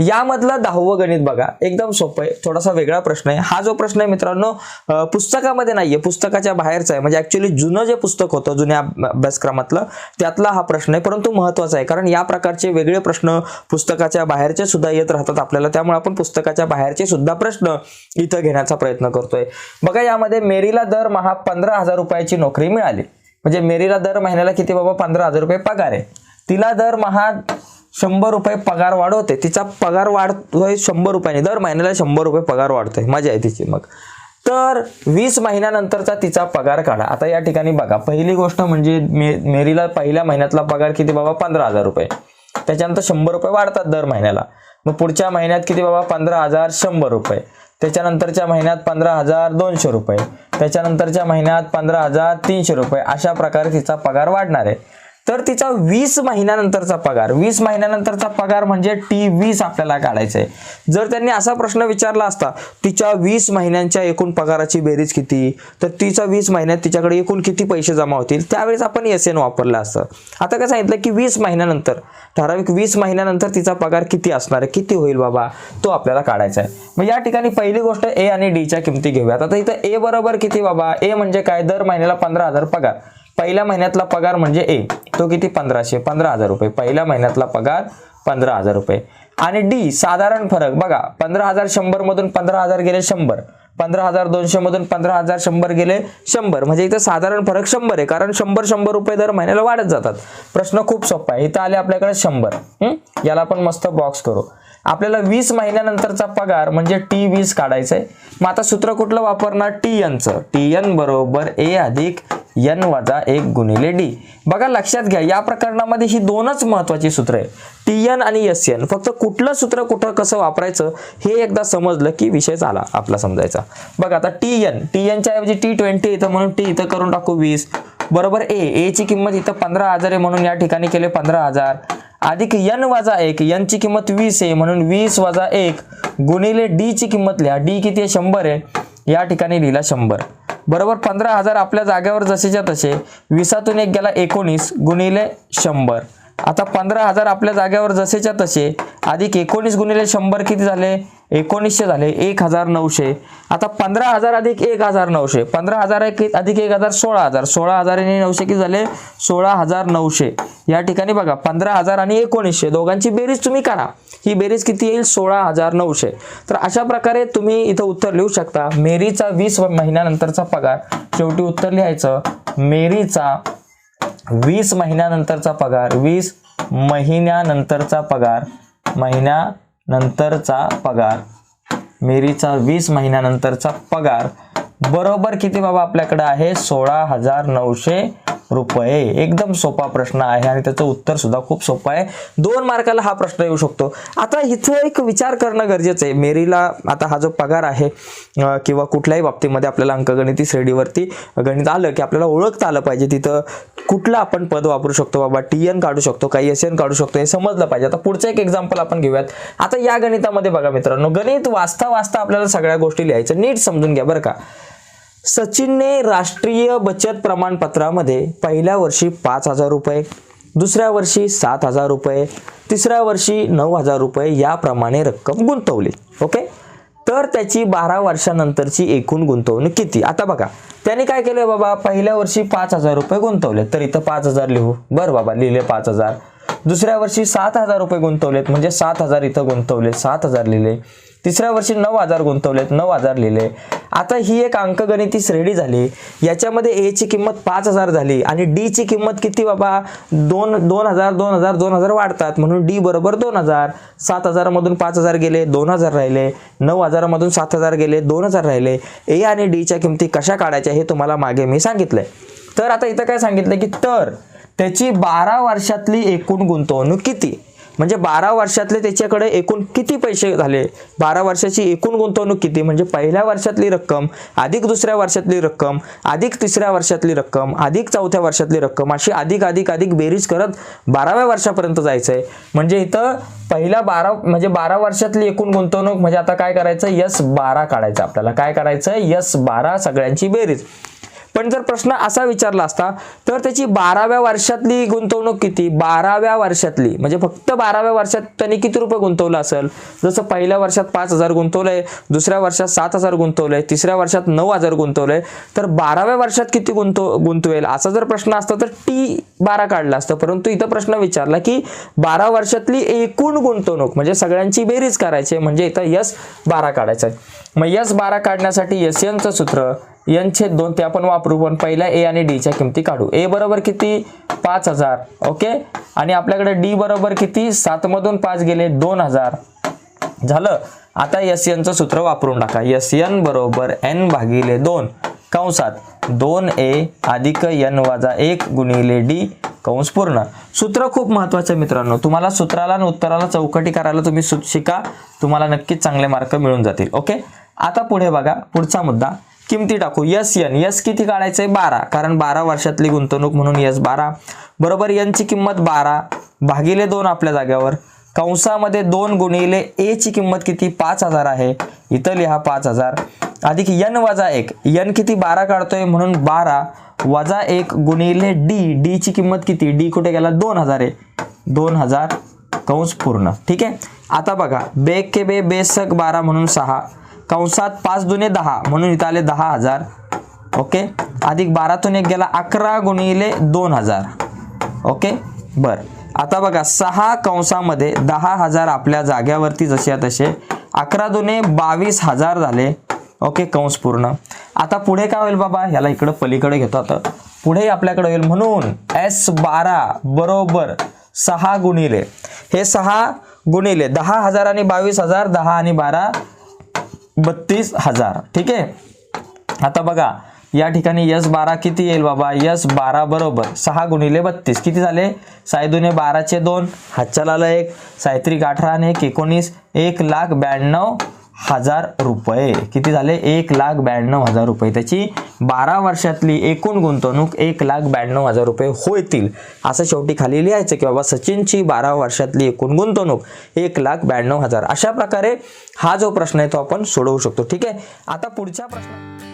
यामधलं दहावं गणित बघा. एकदम सोपं आहे. थोडासा वेगळा प्रश्न आहे. हा जो प्रश्न आहे मित्रांनो पुस्तकामध्ये नाहीये. पुस्तकाच्या बाहेरचा आहे. म्हणजे ऍक्च्युली जुनं जे पुस्तक होतं जुन्या अभ्यासक्रमातलं त्यातला हा प्रश्न आहे. परंतु महत्त्वाचा आहे. कारण या प्रकारचे वेगळे प्रश्न पुस्तकाच्या बाहेरचे सुद्धा येत राहतात आपल्याला. त्यामुळे आपण पुस्तकाच्या बाहेरचे सुद्धा प्रश्न इथं घेण्याचा प्रयत्न करतोय. बघा यामध्ये मेरीला दरमहा पंधरा हजार रुपयाची नोकरी मिळाली. म्हणजे मेरीला दर महिन्याला किती बाबा? पंधरा हजार रुपये पगार आहे. तिला दरमहा शंभर रुपये पगार वाढवते. तिचा पगार वाढतोय शंभर रुपयाने. दर महिन्याला शंभर रुपये पगार वाढतोय. मजा आहे तिची मग. तर वीस महिन्यानंतरचा तिचा पगार काढा. आता या ठिकाणी बघा. पहिली गोष्ट म्हणजे मे मेरीला पहिल्या महिन्यातला पगार किती बाबा? पंधरा हजार रुपये. त्याच्यानंतर शंभर रुपये वाढतात दर महिन्याला. मग पुढच्या महिन्यात किती बाबा? पंधरा हजार शंभर रुपये. त्याच्यानंतरच्या महिन्यात पंधरा हजार दोनशे रुपये. त्याच्यानंतरच्या महिन्यात पंधरा हजार तीनशे रुपये. अशा प्रकारे तिचा पगार वाढणार आहे. तर तिचा वीस महिन्यानंतरचा पगार. वीस महिन्यानंतरचा पगार म्हणजे टी वीस आपल्याला काढायचा आहे. जर त्यांनी असा प्रश्न विचारला असता तिच्या वीस महिन्यांच्या एकूण पगाराची बेरीज किती? तर तिचा वीस महिन्यात तिच्याकडे एकूण किती पैसे जमा होतील? त्यावेळेस आपण एस एन वापरलं असतं. आता काय सांगितलं की वीस महिन्यानंतर ठराविक वीस महिन्यानंतर तिचा पगार किती असणार आहे? किती होईल बाबा? तो आपल्याला काढायचा आहे. मग या ठिकाणी पहिली गोष्ट ए आणि डीच्या किमती घेऊयात. आता इथं ए बरोबर किती बाबा? ए म्हणजे काय? दर महिन्याला पंधरा हजार पगार. पहिल्या महिन्यातला पगार म्हणजे ए तो किती? पंधराशे. पंधरा हजार रुपये. पहिल्या महिन्यातला पगार पंधरा हजार रुपये. आणि डी साधारण फरक. बघा पंधरा हजार शंभर मधून पंधरा हजार गेले शंभर. पंधरा हजार दोनशे मधून पंधरा हजार शंभर गेले शंभर. म्हणजे इथं साधारण फरक शंभर आहे कारण शंभर शंभर रुपये दर महिन्याला वाढत जातात. प्रश्न खूप सोपा आहे. इथं आले आपल्याकडे शंभर. याला आपण मस्त बॉक्स करू. आपल्याला वीस महिन्यानंतरचा पगार म्हणजे टी वीस काढायचा आहे मग आता सूत्र कुठलं वापरणार? टी एनचं टी एन बरोबर ए अधिक एन वजा एक गुणिले डी. बघा लक्षात घ्या या प्रकरणामध्ये ही दोनच महत्वाची सूत्र आहे. टी एन आणि एस एन. फक्त कुठलं सूत्र कुठं कसं वापरायचं हे एकदा समजलं की विषय झाला आपला समजायचा. बघा आता टी एन. टी एनच्या ऐवजी टी ट्वेंटी इथं म्हणून टी इथं करून टाकू वीस. बरोबर ए. ए ची किंमत इथं पंधरा हजार आहे म्हणून या ठिकाणी केले पंधरा हजार. अधिक एन वजा एक यनची किंमत वीस आहे म्हणून वीस वजा एक गुणिले डीची किंमत लिहा. डी किती आहे? शंभर आहे. या ठिकाणी लिहिला शंभर. बरोबर पंधरा हजार आपल्या जागेवर जसेच्या तसे. विसातून एक गेला एकोणीस गुणिले शंभर. आता पंधरा हजार आपल्या जागेवर जसेच्या तसे. अधिक एकोणीस गुणिले शंभर किती झाले? एकोणीसशे झाले. एक हजार नऊशे. आता पंधरा हजार अधिक एक हजार नऊशे. पंधरा हजार एक अधिक एक हजार सोळा हजार. सोळा हजार आणि नऊशे किती झाले? सोळा हजार नऊशे. या ठिकाणी बघा पंधरा हजार आणि एकोणीसशे. दोघांची बेरीज तुम्ही करा. ही बेरीज किती येईल? सोळा हजार नऊशे. तर अशा प्रकारे तुम्ही इथं उत्तर लिहू शकता. मेरीचा वीस महिन्यानंतरचा पगार. शेवटी उत्तर लिहायचं मेरीचा वीस महिन्यानंतरचा पगार. वीस महिन्यानंतरचा पगार. महिन्यानंतरचा पगार. मेरीचा वीस महिन्यानंतरचा पगार. बरोबर किती बाबा आपल्याकडे आहे? सोळा हजार नऊशे रुपये एकदम सोपा प्रश्न आहे आणि त्याचं उत्तर सुद्धा खूप सोपं आहे. दोन मार्काला हा प्रश्न येऊ शकतो. आता इथं एक विचार करणं गरजेचं आहे. मेरीला आता हा जो पगार आहे किंवा कुठल्याही बाबतीमध्ये आपल्याला अंकगणिती श्रेणीवरती गणित आलं की आपल्याला ओळखता आलं पाहिजे. तिथं कुठलं आपण पद वापरू शकतो? बाबा टी एन काढू शकतो काही एस एन काढू शकतो हे समजलं पाहिजे. आता पुढचं एक एक्झाम्पल आपण घेऊयात. आता या गणितामध्ये बघा मित्रांनो गणित वाचता वाचता आपल्याला सगळ्या गोष्टी लिहायचं नीट समजून घ्या बरं का. सचिनने राष्ट्रीय बचत प्रमाणपत्रामध्ये पहिल्या वर्षी पाच हजार रुपये दुसऱ्या वर्षी सात हजार रुपये तिसऱ्या वर्षी नऊ हजार रुपये याप्रमाणे रक्कम गुंतवली. ओके? तर त्याची बारा वर्षानंतरची एकूण गुंतवणूक किती? आता बघा त्याने काय केलं बाबा? पहिल्या वर्षी पाच हजार रुपये गुंतवले तर इथं पाच हजार लिहू. बरं बाबा लिहिले पाच हजार. दुसऱ्या वर्षी सात हजार रुपये गुंतवलेत म्हणजे सात हजार इथं गुंतवले सात हजार लिहिले. तिसऱ्या वर्षी नऊ हजार गुंतवलेत नऊ हजार लिहिले. आता ही एक अंकगणिती श्रेणी झाली. याच्यामध्ये ए ची किंमत पाच हजार झाली आणि डी ची किंमत किती बाबा? दोन दोन हजार दोन हजार दोन हजार वाढतात. म्हणून डी बरोबर दोन हजार. सात हजारामधून पाच हजार गेले दोन हजार राहिले. नऊ हजारामधून सात हजार गेले दोन हजार राहिले. ए आणि डीच्या किमती कशा काढायच्या हे तुम्हाला मागे मी सांगितलंय. तर आता इथं काय सांगितलं की तर त्याची बारा वर्षातली एकूण गुंतवणूक किती? म्हणजे बारा वर्षातले त्याच्याकडे एकूण किती पैसे झाले? बारा वर्षाची एकूण गुंतवणूक किती? म्हणजे पहिल्या वर्षातली रक्कम अधिक दुसऱ्या वर्षातली रक्कम अधिक तिसऱ्या वर्षातली रक्कम अधिक चौथ्या वर्षातली रक्कम अशी अधिक अधिक अधिक बेरीज करत बाराव्या वर्षापर्यंत जायचं आहे म्हणजे इथं पहिल्या बारा म्हणजे बारा वर्षातली एकूण गुंतवणूक म्हणजे आता काय करायचं? यस बारा काढायचं आपल्याला. काय करायचं? यस बारा सगळ्यांची बेरीज. पण जर प्रश्न असा विचारला असता तर त्याची बाराव्या वर्षातली गुंतवणूक किती? बाराव्या वर्षातली. म्हणजे फक्त बाराव्या वर्षात त्यांनी किती रुपये गुंतवलं असेल? जसं पहिल्या वर्षात पाच हजार गुंतवलंय दुसऱ्या वर्षात सात हजार गुंतवलंय तिसऱ्या वर्षात नऊ हजार गुंतवलंय तर बाराव्या वर्षात किती गुंतव गुंतवेल? असा जर प्रश्न असता तर टी बारा काढला असतं. परंतु इथं प्रश्न विचारला की बारा वर्षातली एकूण गुंतवणूक म्हणजे सगळ्यांची बेरीज करायची आहे, म्हणजे इथं यस बारा काढायचं आहे. मग यस बारा काढण्यासाठी एस एनचं सूत्र एन छेद दोन ते आपण वापरू पण पहिल्या ए आणि डीच्या किमती काढू. ए बरोबर किती? पाच हजार. ओके? आणि आपल्याकडे डी बरोबर किती? सातमधून पाच गेले दोन हजार. झालं? आता एस एनचं सूत्र वापरून टाका. एस एन बरोबर एन भागिले दोन. कंसात दोन ए अधिक एन वाजा एक गुणिले डी कंस पूर्ण. सूत्र खूप महत्वाचं मित्रांनो. तुम्हाला सूत्राला आणि उत्तराला चौकटी करायला तुम्ही सु- शिका. तुम्हाला नक्कीच चांगले मार्क मिळून जातील. ओके? आता पुढे बघा. पुढचा मुद्दा. किमती टाकू? यस एन यस किती काढायचंय? बारा. कारण बारा वर्षातली गुंतवणूक म्हणून यस बारा. बरोबर यांची किंमत बारा. भागिले दोन आपल्या जाग्यावर. कंसामध्ये दोन गुणिले ए ची किंमत किती? पाच हजार आहे. इथं लिहा पाच हजार. अधिक यन वजा एक. यन किती बारा काढतोय म्हणून बारा. वजा एक गुणिले डी. डी ची किंमत किती? डी कुठे गेला? दोन हजार आहे. दोन हजार कंस पूर्ण. ठीक आहे? आता बघा. बे के बे बेसक बारा म्हणून सहा. कंसात पाच दुने दहा म्हणून इथं आले दहा हजार. ओके? अधिक बारातून एक गेला अकरा गुणिले दोन हजार. ओके? बर. आता बघा सहा कंसामध्ये दहा हजार आपल्या जाग्यावरती जसे तसे अकरा दुने बावीस हजार झाले. ओके कंस पूर्ण. आता पुढे काय होईल बाबा? ह्याला इकडं पलीकडे घेतो आता. पुढे आपल्याकडे होईल. म्हणून एस बारा बरोबर सहा गुणिले. हे सहा गुणिले दहा हजार आणि बावीस हजार दहा आणि बारा बत्तीस हजार. ठीक आहे? आता बघा या ठिकाणी यस बारा किती येईल बाबा? यस बारा बरोबर सहा गुणिले बत्तीस. किती झाले? सायदुने बाराचे दोन हातच्या एक सायत्रिक अठरा आणि एक एकोणीस एक लाख ब्याण्णव हजार रुपये. किती झाले? एक लाख ब्याण्णव हजार रुपये. त्याची बारा वर्षातली एकूण गुंतवणूक एक लाख ब्याण्णव हजार रुपये होतील. असं शेवटी खाली लिहायचं की बाबा सचिनची बारा वर्षातली एकूण गुंतवणूक एक लाख ब्याण्णव हजार. अशा प्रकारे हा जो प्रश्न आहे तो आपण सोडवू शकतो. ठीक आहे? आता पुढच्या प्रश्न